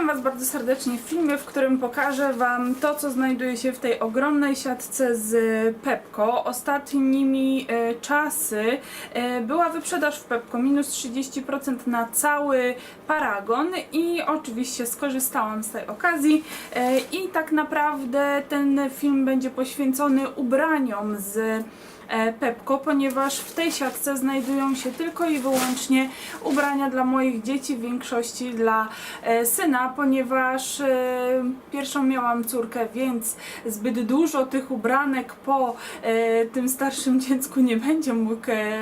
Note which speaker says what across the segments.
Speaker 1: Witam Was bardzo serdecznie w filmie, w którym pokażę Wam to, co znajduje się w tej ogromnej siatce z Pepko. Ostatnimi e, czasy e, była wyprzedaż w Pepko, minus 30% na cały paragon i oczywiście skorzystałam z tej okazji e, i tak naprawdę ten film będzie poświęcony ubraniom z Pepko, ponieważ w tej siatce znajdują się tylko i wyłącznie ubrania dla moich dzieci, w większości dla e, syna, ponieważ e, pierwszą miałam córkę, więc zbyt dużo tych ubranek po e, tym starszym dziecku nie będzie mógł e,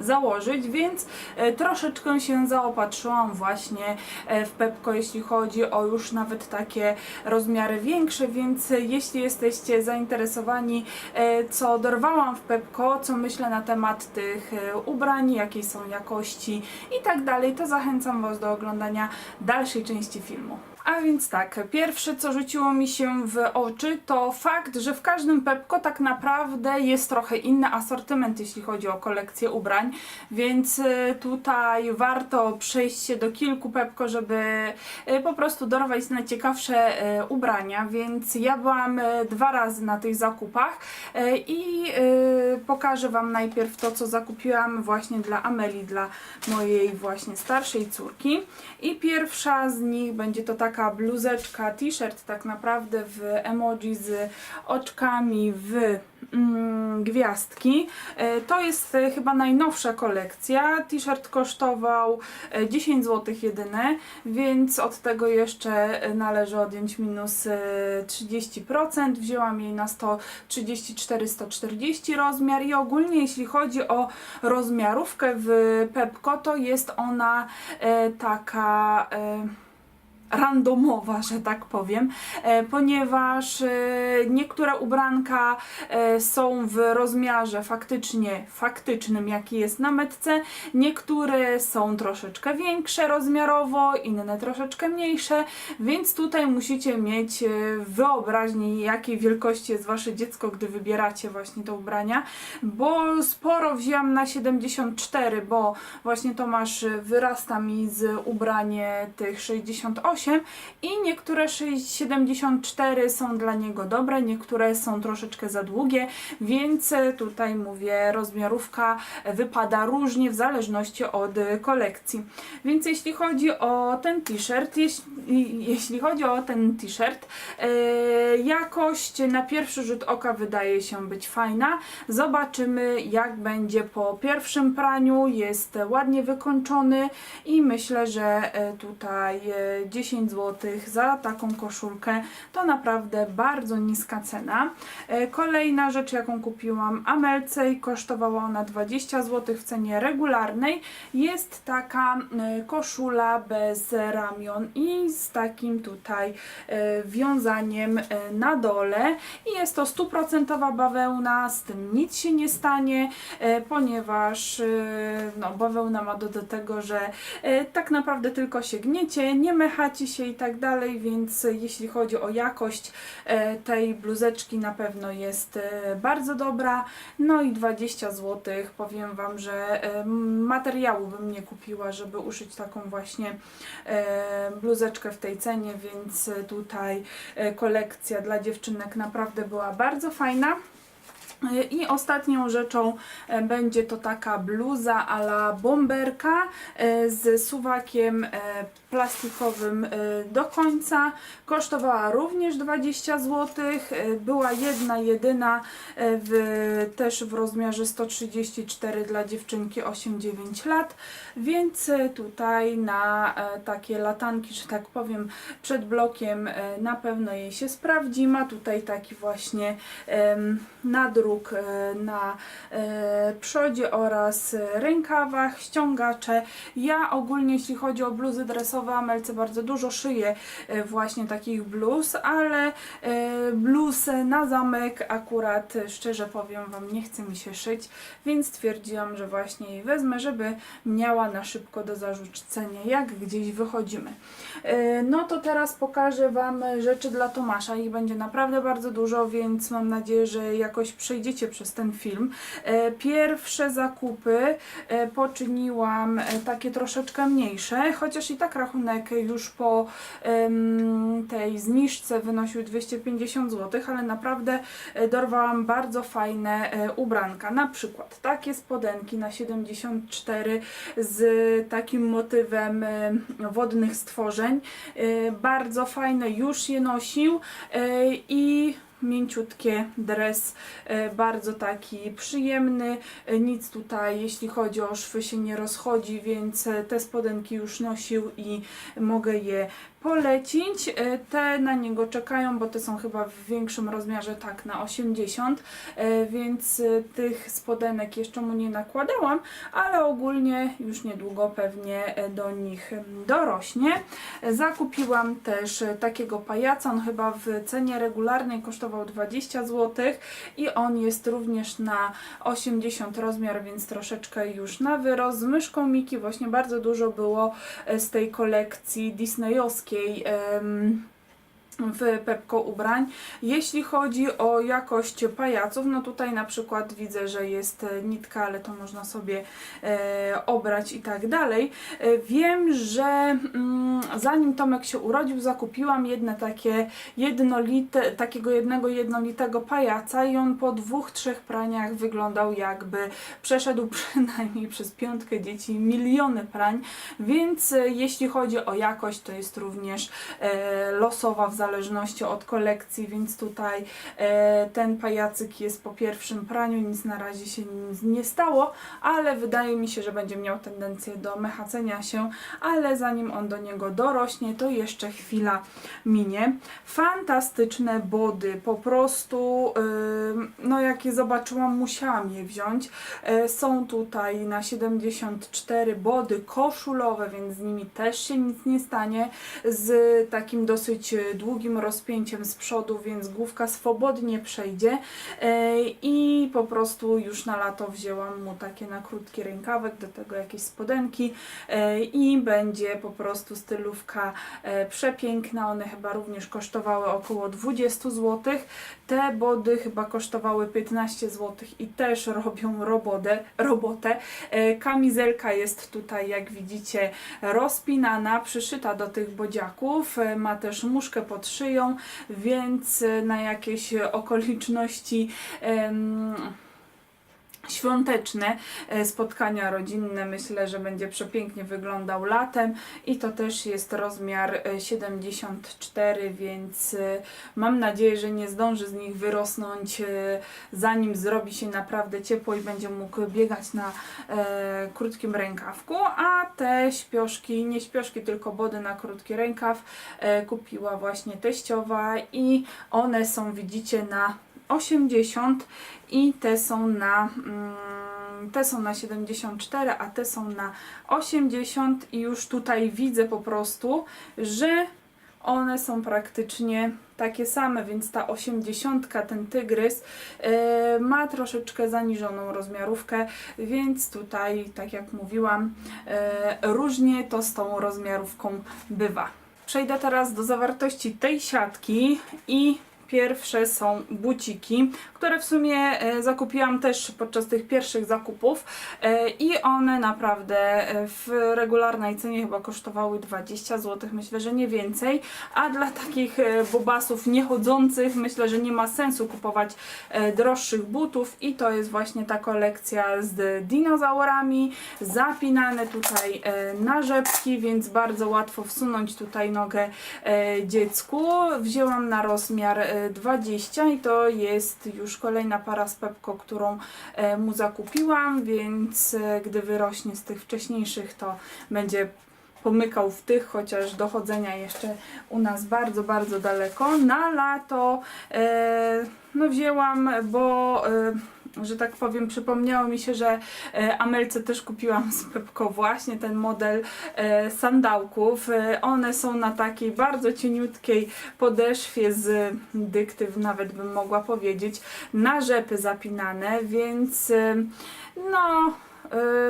Speaker 1: założyć, więc e, troszeczkę się zaopatrzyłam właśnie e, w Pepko, jeśli chodzi o już nawet takie rozmiary większe, więc e, jeśli jesteście zainteresowani, e, co dorwałam w Pepko, co myślę na temat tych e, ubrań, jakiej są jakości i tak dalej, to zachęcam Was do oglądania dalszej części filmu. A więc tak, pierwsze co rzuciło mi się w oczy to fakt, że w każdym Pepko tak naprawdę jest trochę inny asortyment, jeśli chodzi o kolekcję ubrań, więc y, tutaj warto przejść się do kilku Pepko, żeby y, po prostu dorwać najciekawsze y, ubrania, więc ja byłam dwa razy na tych zakupach i pokażę Wam najpierw to, co zakupiłam właśnie dla Ameli, dla mojej właśnie starszej córki. I pierwsza z nich będzie to taka bluzeczka, t-shirt tak naprawdę w emoji z oczkami w mm, gwiazdki. E, To jest e, chyba najnowsza kolekcja. T-shirt kosztował e, 10 zł jedyne, więc od tego jeszcze e, należy odjąć minus e, 30%. Wzięłam jej na 134-140 rozmiar i ogólnie jeśli chodzi o rozmiarówkę w Pepko, to jest ona taka... randomowa, że tak powiem, e, ponieważ e, niektóre ubranka e, są w rozmiarze faktycznie faktycznym, jaki jest na metce, niektóre są troszeczkę większe rozmiarowo, inne troszeczkę mniejsze, więc tutaj musicie mieć wyobraźnię, jakiej wielkości jest wasze dziecko, gdy wybieracie właśnie te ubrania, bo sporo wzięłam na 74, bo właśnie Tomasz wyrasta mi z ubranie tych 68 i niektóre 6 74 są dla niego dobre, niektóre są troszeczkę za długie, więc e, tutaj mówię, rozmiarówka wypada różnie w zależności od e, kolekcji. Więc jeśli chodzi o ten t-shirt, jeśli, jeśli chodzi o ten t-shirt, e, jakość na pierwszy rzut oka wydaje się być fajna. Zobaczymy jak będzie po pierwszym praniu. Jest ładnie wykończony i myślę, że tutaj e, 10 zł za taką koszulkę to naprawdę bardzo niska cena. E, Kolejna rzecz jaką kupiłam Amelce i kosztowała ona 20 zł w cenie regularnej jest taka e, koszula bez ramion i z takim tutaj e, wiązaniem na dole i jest to stuprocentowa bawełna, z tym nic się nie stanie, ponieważ no, bawełna ma do, do tego, że tak naprawdę tylko się gniecie, nie mechacie się i tak dalej, więc jeśli chodzi o jakość e, tej bluzeczki na pewno jest e, bardzo dobra. No i 20 zł, powiem Wam, że e, materiału bym nie kupiła, żeby uszyć taką właśnie bluzeczkę w tej cenie, więc tutaj kolekcja dla dziewczynek naprawdę była bardzo fajna. I ostatnią rzeczą e, będzie to taka bluza a la bomberka e, z suwakiem e, plastikowym do końca. Kosztowała również 20 zł. Była jedna, jedyna w, też w rozmiarze 134 dla dziewczynki 8-9 lat, więc tutaj na takie latanki, że tak powiem, przed blokiem na pewno jej się sprawdzi. Ma tutaj taki właśnie nadruk e, na e, przodzie oraz rękawach, ściągacze. Ja ogólnie jeśli chodzi o bluzy dresowe, Amelce bardzo dużo szyję e, właśnie takich bluz, ale bluz na zamek akurat szczerze powiem Wam nie chce mi się szyć, więc stwierdziłam, że właśnie jej wezmę, żeby miała na szybko do zarzucenia jak gdzieś wychodzimy. No to teraz pokażę Wam rzeczy dla Tomasza. Ich będzie naprawdę bardzo dużo, więc mam nadzieję, że jakoś przyjdzie przejdziecie przez ten film. E, Pierwsze zakupy e, poczyniłam e, takie troszeczkę mniejsze, chociaż i tak rachunek już po tej zniżce wynosił 250 zł, ale naprawdę dorwałam bardzo fajne ubranka. Na przykład takie spodenki na 74 z takim motywem wodnych stworzeń. Bardzo fajne, już je nosił i mięciutkie dres, e, bardzo taki przyjemny, e, nic tutaj jeśli chodzi o szwy się nie rozchodzi, więc e, te spodenki już nosił i mogę je polecić. E, Te na niego czekają, bo te są chyba w większym rozmiarze, tak na 80, e, więc e, tych spodenek jeszcze mu nie nakładałam, ale ogólnie już niedługo pewnie do nich em, dorośnie. Zakupiłam też takiego pajaca, on chyba w cenie regularnej kosztował 20 zł i on jest również na 80 rozmiar, więc troszeczkę już na wyrost. Z myszką Miki właśnie bardzo dużo było z tej kolekcji disneyowskiej em, w Pepko ubrań. Jeśli chodzi o jakość pajaców, no tutaj na przykład widzę, że jest nitka, ale to można sobie e, obrać i tak dalej. E, wiem, że mm, zanim Tomek się urodził, zakupiłam jedne takie jednolite, takiego jednego jednolitego pajaca i on po dwóch, trzech praniach wyglądał jakby przeszedł przynajmniej przez piątkę dzieci miliony prań, więc e, jeśli chodzi o jakość, to jest również e, losowa w zależności od kolekcji, więc tutaj e, ten pajacyk jest po pierwszym praniu, nic na razie się nie stało, ale wydaje mi się, że będzie miał tendencję do mechacenia się, ale zanim on do niego dorośnie, to jeszcze chwila minie. Fantastyczne body, po prostu ym, no jak je zobaczyłam, musiałam je wziąć. E, Są tutaj na 74 body koszulowe, więc z nimi też się nic nie stanie. Z takim dosyć e, długim rozpięciem z przodu, więc główka swobodnie przejdzie. E, I po prostu już na lato wzięłam mu takie na krótki rękawek, do tego jakieś spodenki e, i będzie po prostu stylówka e, przepiękna. One chyba również kosztowały około 20 zł. Te body chyba kosztowały 15 zł i też robią robotę. robotę. Kamizelka jest tutaj, jak widzicie, rozpinana, przyszyta do tych bodziaków. Ma też muszkę pod szyją, więc e, na jakieś okoliczności świąteczne e, spotkania rodzinne. Myślę, że będzie przepięknie wyglądał latem i to też jest rozmiar e, 74, więc e, mam nadzieję, że nie zdąży z nich wyrosnąć e, zanim zrobi się naprawdę ciepło i będzie mógł biegać na e, krótkim rękawku, a te śpioszki, nie śpioszki, tylko body na krótki rękaw e, kupiła właśnie teściowa i one są widzicie na 80 i te są na mm, te są na 74, a te są na 80 i już tutaj widzę po prostu, że one są praktycznie takie same, więc ta 80, ten tygrys e, ma troszeczkę zaniżoną rozmiarówkę, więc tutaj, tak jak mówiłam, e, różnie to z tą rozmiarówką bywa. Przejdę teraz do zawartości tej siatki i Pierwsze są buciki, które w sumie e, zakupiłam też podczas tych pierwszych zakupów e, i one naprawdę e, w regularnej cenie chyba kosztowały 20 zł, myślę, że nie więcej, a dla takich bobasów niechodzących myślę, że nie ma sensu kupować droższych butów. I to jest właśnie ta kolekcja z dinozaurami, zapinane tutaj na rzepki, więc bardzo łatwo wsunąć tutaj nogę dziecku. Wzięłam na rozmiar 20 i to jest już kolejna para z Pepko, którą e, mu zakupiłam, więc e, gdy wyrośnie z tych wcześniejszych, to będzie pomykał w tych, chociaż dochodzenia jeszcze u nas bardzo, bardzo daleko. Na lato e, no wzięłam, bo że tak powiem, przypomniało mi się, że e, Amelce też kupiłam z Pepko właśnie ten model e, sandałków. E, one są na takiej bardzo cieniutkiej podeszwie z dyktyw, nawet bym mogła powiedzieć, na rzepy zapinane, więc no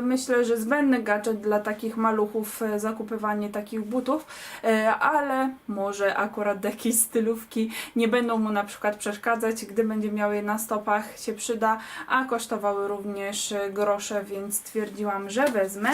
Speaker 1: myślę, że zbędny gadżet dla takich maluchów, y, zakupywanie takich butów, y, ale może akurat do jakiejś stylówki nie będą mu na przykład przeszkadzać, gdy będzie miał je na stopach się przyda, a kosztowały również grosze, więc stwierdziłam, że wezmę.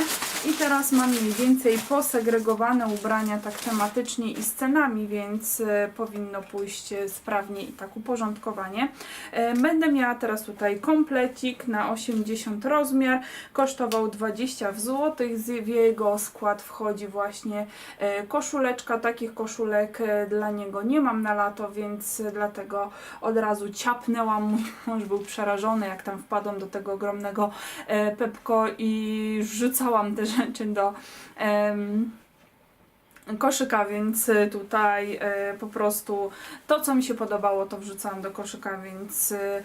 Speaker 1: I teraz mam mniej więcej posegregowane ubrania tak tematycznie i z cenami, więc powinno pójść sprawnie i tak uporządkowanie. E, Będę miała teraz tutaj komplecik na 80 rozmiar, kosztował 20 w złotych, w jego skład wchodzi właśnie e, koszuleczka, takich koszulek e, dla niego nie mam na lato, więc dlatego od razu ciapnęłam, mój mąż był przerażony jak tam wpadłam do tego ogromnego e, Pepko i rzucałam te rzeczy do em, koszyka, więc y, tutaj y, po prostu to, co mi się podobało, to wrzucałam do koszyka, więc y,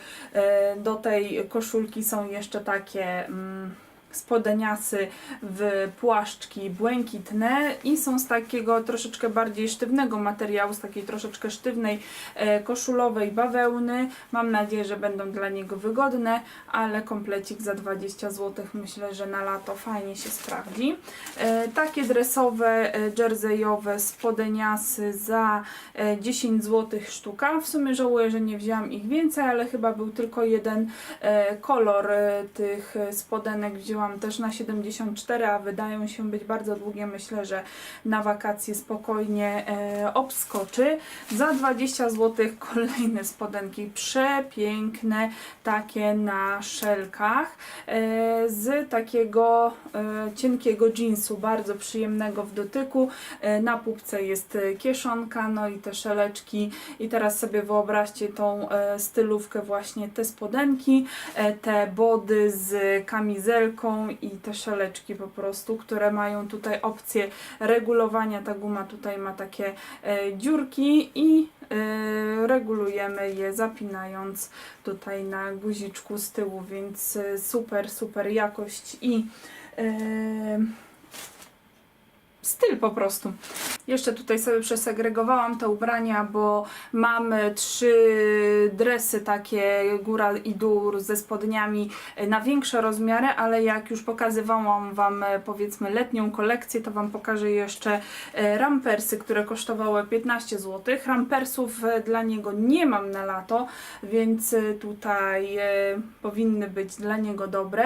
Speaker 1: do tej koszulki są jeszcze takie mm, spodeniasy w płaszczki błękitne i są z takiego troszeczkę bardziej sztywnego materiału, z takiej troszeczkę sztywnej e, koszulowej bawełny. Mam nadzieję, że będą dla niego wygodne, ale komplecik za 20 zł myślę, że na lato fajnie się sprawdzi. E, takie dresowe, e, jerseyowe spodeniasy za e, 10 zł sztuka. W sumie żałuję, że nie wzięłam ich więcej, ale chyba był tylko jeden kolor tych spodenek. Wzięłam też na 74, a wydają się być bardzo długie. Myślę, że na wakacje spokojnie e, obskoczy. Za 20 zł kolejne spodenki przepiękne, takie na szelkach e, z takiego e, cienkiego jeansu, bardzo przyjemnego w dotyku. E, Na pupce jest kieszonka, no i te szeleczki. I teraz sobie wyobraźcie tą e, stylówkę, właśnie te spodenki, e, te body z kamizelką i te szeleczki po prostu, które mają tutaj opcję regulowania. Ta guma tutaj ma takie e, dziurki i e, regulujemy je zapinając tutaj na guziczku z tyłu, więc e, super, super jakość i styl po prostu. Jeszcze tutaj sobie przesegregowałam te ubrania, bo mamy trzy dresy takie góra i dół ze spodniami e, na większe rozmiary, ale jak już pokazywałam Wam e, powiedzmy letnią kolekcję, to Wam pokażę jeszcze e, rampersy, które kosztowały 15 zł. Rampersów dla niego nie mam na lato, więc tutaj powinny być dla niego dobre.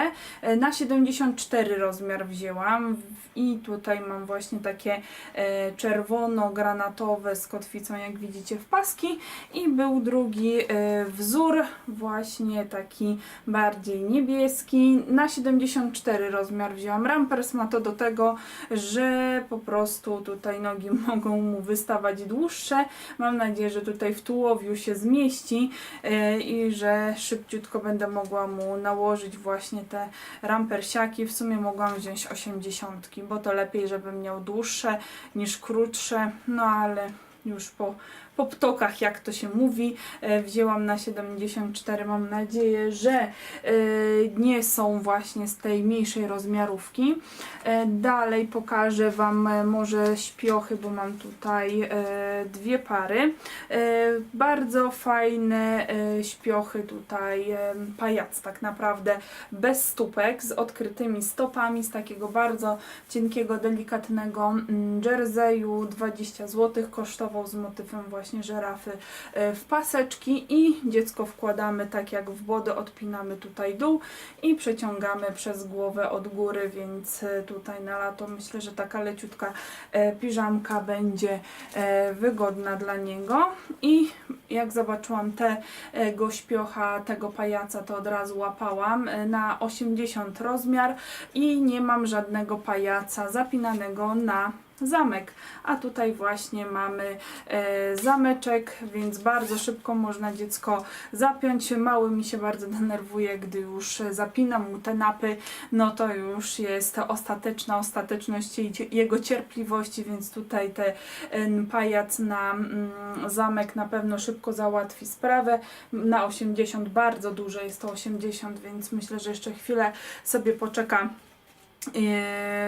Speaker 1: Na 74 rozmiar wzięłam i tutaj mam właśnie takie e, czerwono-granatowe z kotwicą, jak widzicie, w paski i był drugi e, wzór, właśnie taki bardziej niebieski. Na 74 rozmiar wzięłam. Rampers ma to do tego, że po prostu tutaj nogi mogą mu wystawać dłuższe. Mam nadzieję, że tutaj w tułowiu się zmieści e, i że szybciutko będę mogła mu nałożyć właśnie te rampersiaki. W sumie mogłam wziąć 80, bo to lepiej, żebym miał dłuższe niż krótsze, no ale już po, po ptokach, jak to się mówi, e, wzięłam na 74. Mam nadzieję, że e, nie są właśnie z tej mniejszej rozmiarówki. E, Dalej pokażę Wam może śpiochy, bo mam tutaj dwie pary. Bardzo fajne śpiochy tutaj, pajac tak naprawdę, bez stópek, z odkrytymi stopami, z takiego bardzo cienkiego, delikatnego mm, jerseyu, 20 zł, kosztował z motywem właśnie żerafy e, w paseczki i dziecko wkładamy tak jak w body, odpinamy tutaj dół i przeciągamy przez głowę od góry, więc e, tutaj na lato myślę, że taka leciutka e, piżamka będzie wygodna dla niego i jak zobaczyłam tego śpiocha, tego pajaca, to od razu łapałam na 80 rozmiar i nie mam żadnego pajaca zapinanego na zamek. A tutaj właśnie mamy zameczek, więc bardzo szybko można dziecko zapiąć. Mały mi się bardzo denerwuje, gdy już zapinam mu te napy, no to już jest ostateczna ostateczność jego cierpliwości, więc tutaj ten pajac na mm, zamek na pewno szybko załatwi sprawę. Na 80 bardzo duże jest to 80, więc myślę, że jeszcze chwilę sobie poczeka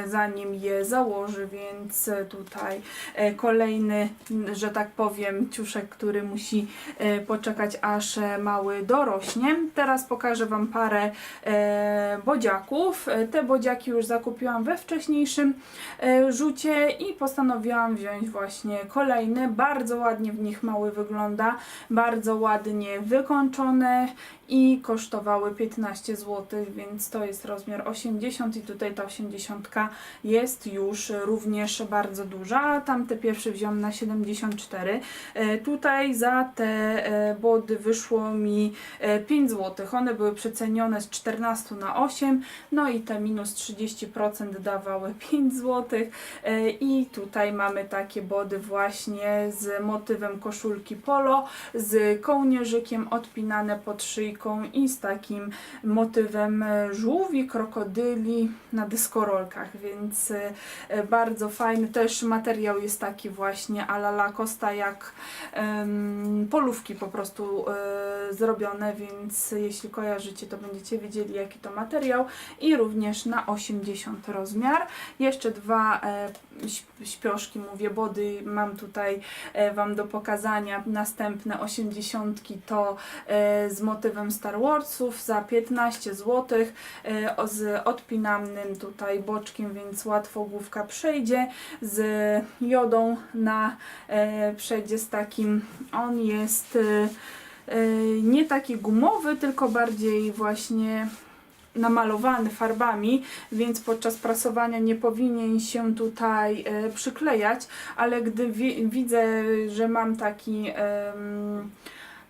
Speaker 1: zanim je założy, więc e, tutaj e, kolejny, że tak powiem, ciuszek, który musi e, poczekać aż e, mały dorośnie. Teraz pokażę Wam parę e, bodziaków. E, Te bodziaki już zakupiłam we wcześniejszym e, rzucie i postanowiłam wziąć właśnie kolejne. Bardzo ładnie w nich mały wygląda, bardzo ładnie wykończone i kosztowały 15 zł, więc to jest rozmiar 80 i tutaj ta 80 jest już również bardzo duża. Tamte pierwsze wziąłem na 74. E, Tutaj za te e, body wyszło mi e, 5 zł. One były przecenione z 14 na 8, no i te minus 30% dawały 5 zł. E, I tutaj mamy takie body właśnie z motywem koszulki polo, z kołnierzykiem odpinane pod szyjką i z takim motywem e, żółwi, krokodyli na dyskorolkach, więc e, e, bardzo fajny. Też materiał jest taki właśnie a la Lacosta, jak polówki po prostu e, zrobione, więc jeśli kojarzycie, to będziecie wiedzieli jaki to materiał i również na 80 rozmiar. Jeszcze dwa e, śp- śpioszki, mówię, body mam tutaj e, Wam do pokazania. Następne 80 to e, z motywem Star Warsów za 15 zł z odpinanym tutaj boczkiem, więc łatwo główka przejdzie. Z jodą na e, przejdzie z takim, on jest e, e, nie taki gumowy, tylko bardziej właśnie namalowany farbami, więc podczas prasowania nie powinien się tutaj e, przyklejać, ale gdy wi- widzę, że mam taki em,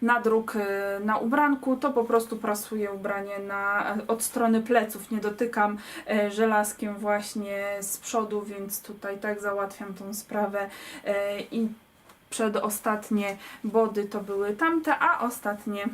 Speaker 1: nadruk e, na ubranku, to po prostu prasuję ubranie na, od strony pleców, nie dotykam e, żelazkiem właśnie z przodu, więc tutaj tak załatwiam tą sprawę. E, i przedostatnie body to były tamte, a ostatnie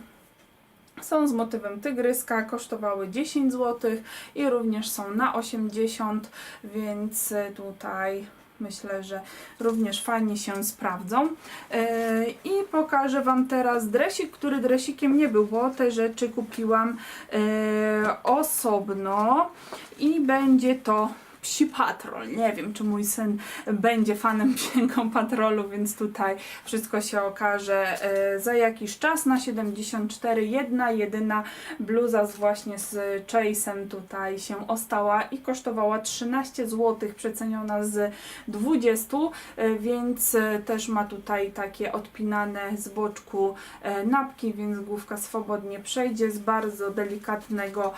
Speaker 1: są z motywem tygryska, kosztowały 10 zł i również są na 80, więc e, tutaj myślę, że również fajnie się sprawdzą. E, I pokażę Wam teraz dresik, który dresikiem nie był, bo te rzeczy kupiłam e, osobno i będzie to Psi Patrol. Nie wiem, czy mój syn będzie fanem Psiego Patrolu, więc tutaj wszystko się okaże e, za jakiś czas. Na 74 jedna, jedyna bluza z właśnie z Chase'em tutaj się ostała i kosztowała 13 zł, przeceniona z 20, e, więc e, też ma tutaj takie odpinane z boczku napki, więc główka swobodnie przejdzie z bardzo delikatnego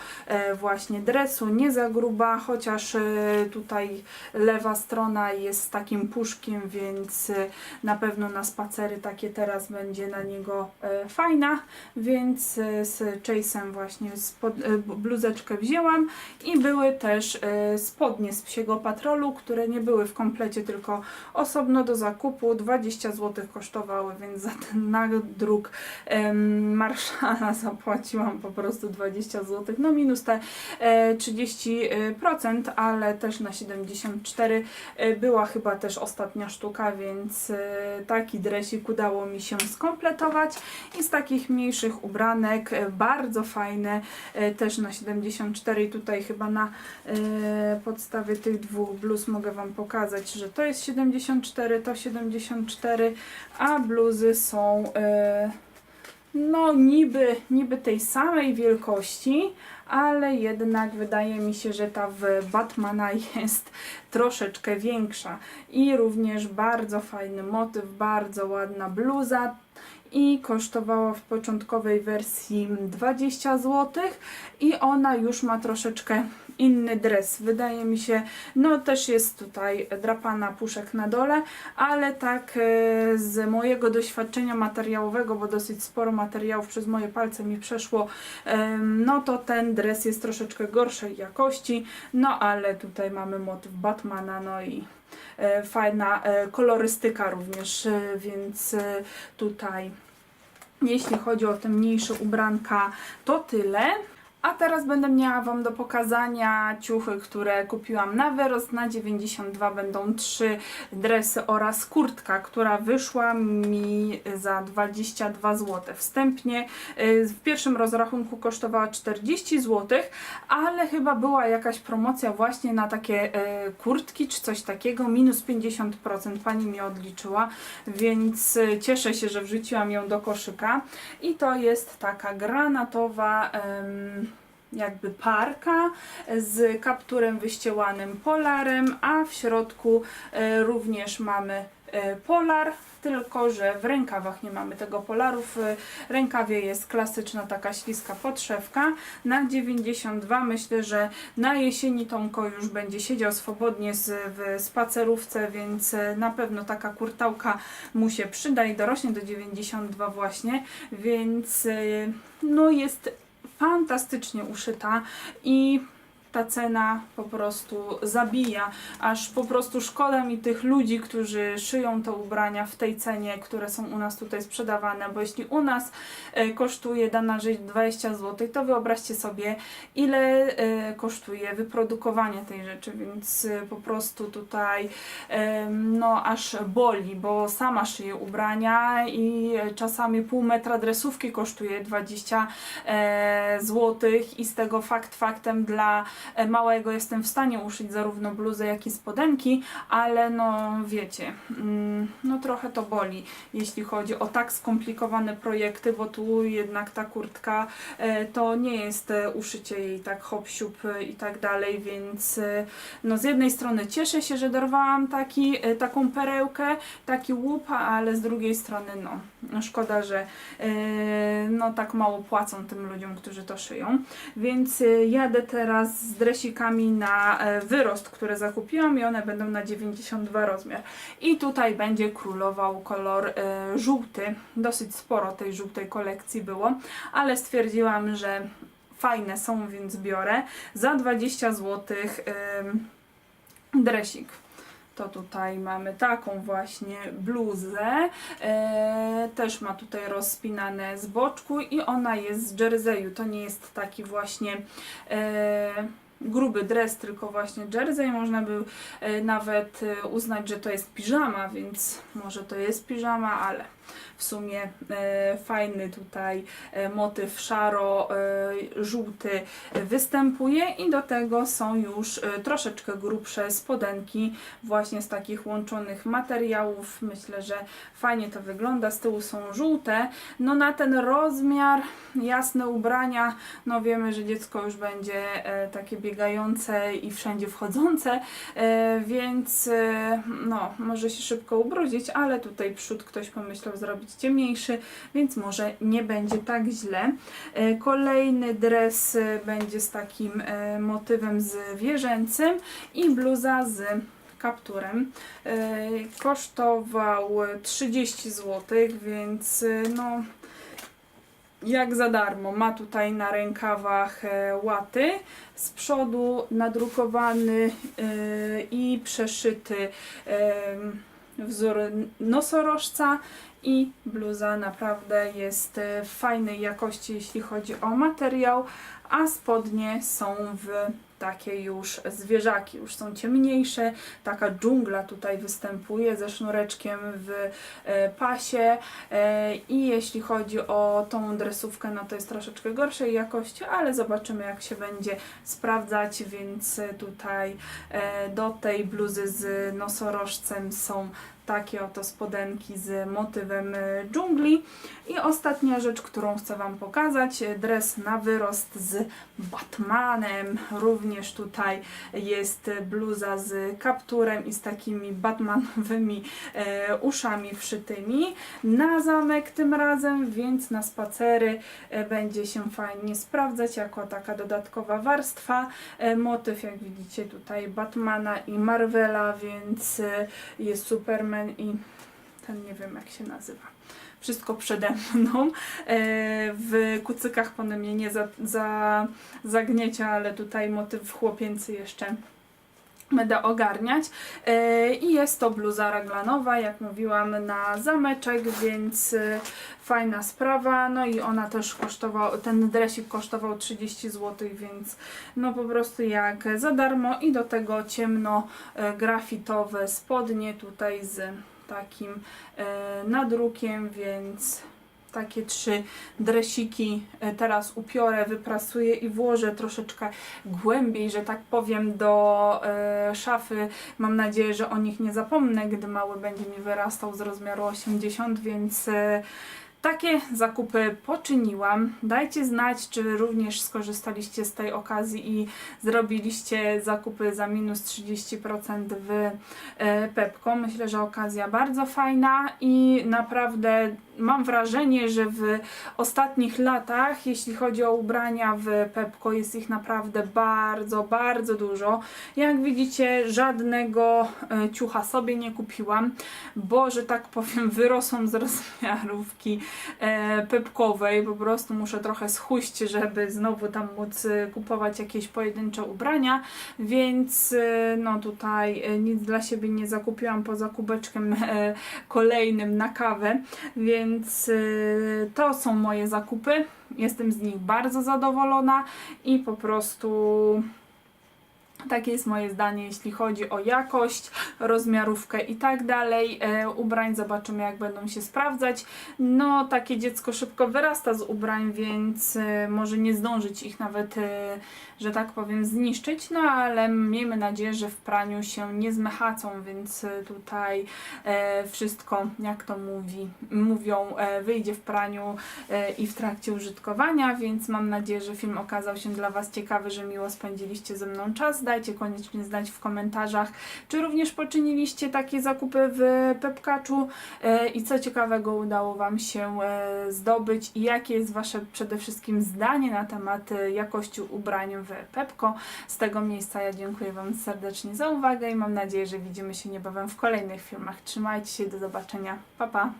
Speaker 1: właśnie dresu, nie za gruba, chociaż tutaj lewa strona jest takim puszkiem, więc e, na pewno na spacery takie teraz będzie na niego e, fajna, więc e, z Chase'em właśnie spod, e, bluzeczkę wzięłam i były też e, spodnie z psiego patrolu, które nie były w komplecie, tylko osobno do zakupu, 20 zł kosztowały, więc za ten nadruk Marszala zapłaciłam po prostu 20 zł, no minus te e, 30%, ale też na 74 e, była chyba też ostatnia sztuka, więc e, taki dresik udało mi się skompletować i z takich mniejszych ubranek e, bardzo fajne też na 74 i tutaj chyba na podstawie tych dwóch bluz mogę Wam pokazać, że to jest 74, to 74, a bluzy są no niby, niby tej samej wielkości, ale jednak wydaje mi się, że ta w Batmana jest troszeczkę większa. I również bardzo fajny motyw, bardzo ładna bluza i kosztowała w początkowej wersji 20 zł i ona już ma troszeczkę inny dres. Wydaje mi się, no też jest tutaj drapana puszek na dole, ale tak e, z mojego doświadczenia materiałowego, bo dosyć sporo materiałów przez moje palce mi przeszło, no to ten dres jest troszeczkę gorszej jakości, no ale tutaj mamy motyw Batmana, no i e, fajna e, kolorystyka również, więc tutaj jeśli chodzi o te mniejsze ubranka, to tyle. A teraz będę miała Wam do pokazania ciuchy, które kupiłam na wyrost. Na 92 będą trzy dresy oraz kurtka, która wyszła mi za 22 zł. Wstępnie y, w pierwszym rozrachunku kosztowała 40 zł, ale chyba była jakaś promocja właśnie na takie y, kurtki czy coś takiego, minus 50% pani mi odliczyła, więc y, cieszę się, że wrzuciłam ją do koszyka. I to jest taka granatowa. em, jakby parka z kapturem wyściełanym polarem, a w środku e, również mamy e, polar, tylko że w rękawach nie mamy tego polaru. W rękawie jest klasyczna taka śliska podszewka. Na 92 myślę, że na jesieni Tomko już będzie siedział swobodnie z, w spacerówce, więc e, na pewno taka kurtałka mu się przyda i dorośnie do 92 właśnie, więc no jest fantastycznie uszyta i ta cena po prostu zabija, aż po prostu szkoda mi tych ludzi, którzy szyją te ubrania w tej cenie, które są u nas tutaj sprzedawane, bo jeśli u nas e, kosztuje dana rzecz 20 zł, to wyobraźcie sobie, ile e, kosztuje wyprodukowanie tej rzeczy, więc e, po prostu tutaj no aż boli, bo sama szyję ubrania i czasami pół metra dresówki kosztuje 20 e, złotych i z tego fakt faktem dla małego jestem w stanie uszyć zarówno bluzę, jak i spodenki, ale no wiecie, mm, no trochę to boli, jeśli chodzi o tak skomplikowane projekty, bo tu jednak ta kurtka e, to nie jest e, uszycie jej tak hop siup e, i tak dalej, więc e, no z jednej strony cieszę się, że dorwałam taki, e, taką perełkę, taki łup, ale z drugiej strony no, no szkoda, że e, no tak mało płacą tym ludziom, którzy to szyją. Więc e, jadę teraz z dresikami na e, wyrost, które zakupiłam i one będą na 92 rozmiar. I tutaj będzie królował kolor e, żółty. Dosyć sporo tej żółtej kolekcji było, ale stwierdziłam, że fajne są, więc biorę. Za 20 zł dresik. To tutaj mamy taką właśnie bluzę. E, też ma tutaj rozpinane z boczku i ona jest z jerseyu. To nie jest taki właśnie e, gruby dres, tylko właśnie jersey. Można by e, nawet e, uznać, że to jest piżama, więc może to jest piżama, ale w sumie e, fajny tutaj e, motyw szaro-żółty występuje i do tego są już e, troszeczkę grubsze spodenki właśnie z takich łączonych materiałów. Myślę, że fajnie to wygląda. Z tyłu są żółte. No na ten rozmiar jasne ubrania, no wiemy, że dziecko już będzie e, takie biegające i wszędzie wchodzące, e, więc e, no może się szybko ubrudzić, ale tutaj przód ktoś pomyślał zrobić ciemniejszy, więc może nie będzie tak źle. E, Kolejny dres e, będzie z takim e, motywem zwierzęcym i bluza z kapturem. Kosztował 30 zł, więc no jak za darmo. Ma tutaj na rękawach łaty, z przodu nadrukowany i przeszyty wzór nosorożca i bluza naprawdę jest e, fajnej jakości, jeśli chodzi o materiał, a spodnie są w takie już zwierzaki, już są ciemniejsze, taka dżungla tutaj występuje ze sznureczkiem w e, pasie e, i jeśli chodzi o tą dresówkę, no to jest troszeczkę gorszej jakości, ale zobaczymy jak się będzie sprawdzać, więc tutaj do tej bluzy z nosorożcem są takie oto spodenki z motywem e, dżungli. I ostatnia rzecz, którą chcę Wam pokazać, e, dres na wyrost z Batmanem. Również tutaj jest bluza z kapturem i z takimi batmanowymi e, uszami wszytymi. Na zamek tym razem, więc na spacery będzie się fajnie sprawdzać jako taka dodatkowa warstwa. Motyw, jak widzicie tutaj Batmana i Marvela, więc jest I ten nie wiem jak się nazywa. Wszystko przede mną. E, W kucykach pone mnie nie za, za, zagniecie, ale tutaj motyw chłopięcy jeszcze będę ogarniać. E, I jest to bluza raglanowa, jak mówiłam, na zameczek, więc e, fajna sprawa. No i ona też kosztowała, ten dresik kosztował 30 zł, więc no po prostu jak za darmo i do tego ciemno e, grafitowe spodnie tutaj z takim nadrukiem, więc takie trzy dresiki e, teraz upiorę, wyprasuję i włożę troszeczkę głębiej, że tak powiem, do e, szafy. Mam nadzieję, że o nich nie zapomnę, gdy mały będzie mi wyrastał z rozmiaru 80, więc e, takie zakupy poczyniłam. Dajcie znać, czy również skorzystaliście z tej okazji i zrobiliście zakupy za minus 30% w Pepko. Myślę, że okazja bardzo fajna i naprawdę mam wrażenie, że w ostatnich latach, jeśli chodzi o ubrania w Pepko, jest ich naprawdę bardzo, bardzo dużo. Jak widzicie, żadnego e, ciucha sobie nie kupiłam, bo, że tak powiem, wyrosłam z rozmiarówki e, pepkowej. Po prostu muszę trochę schuść, żeby znowu tam móc e, kupować jakieś pojedyncze ubrania, więc no tutaj nic dla siebie nie zakupiłam poza kubeczkiem kolejnym na kawę, więc e, to są moje zakupy. Jestem z nich bardzo zadowolona i po prostu takie jest moje zdanie, jeśli chodzi o jakość, rozmiarówkę i tak dalej. E, ubrań zobaczymy, jak będą się sprawdzać. No, takie dziecko szybko wyrasta z ubrań, więc e, może nie zdążyć ich nawet, e, że tak powiem, zniszczyć. No, ale miejmy nadzieję, że w praniu się nie zmechacą, więc tutaj wszystko, jak to mówi, mówią, wyjdzie w praniu i w trakcie użytkowania, więc mam nadzieję, że film okazał się dla Was ciekawy, że miło spędziliście ze mną czas. Dajcie koniecznie znać w komentarzach, czy również poczyniliście takie zakupy w Pepkaczu e, i co ciekawego udało Wam się e, zdobyć i jakie jest Wasze przede wszystkim zdanie na temat e, jakości ubrań w Pepko. Z tego miejsca ja dziękuję Wam serdecznie za uwagę i mam nadzieję, że widzimy się niebawem w kolejnych filmach. Trzymajcie się, do zobaczenia. Pa, pa!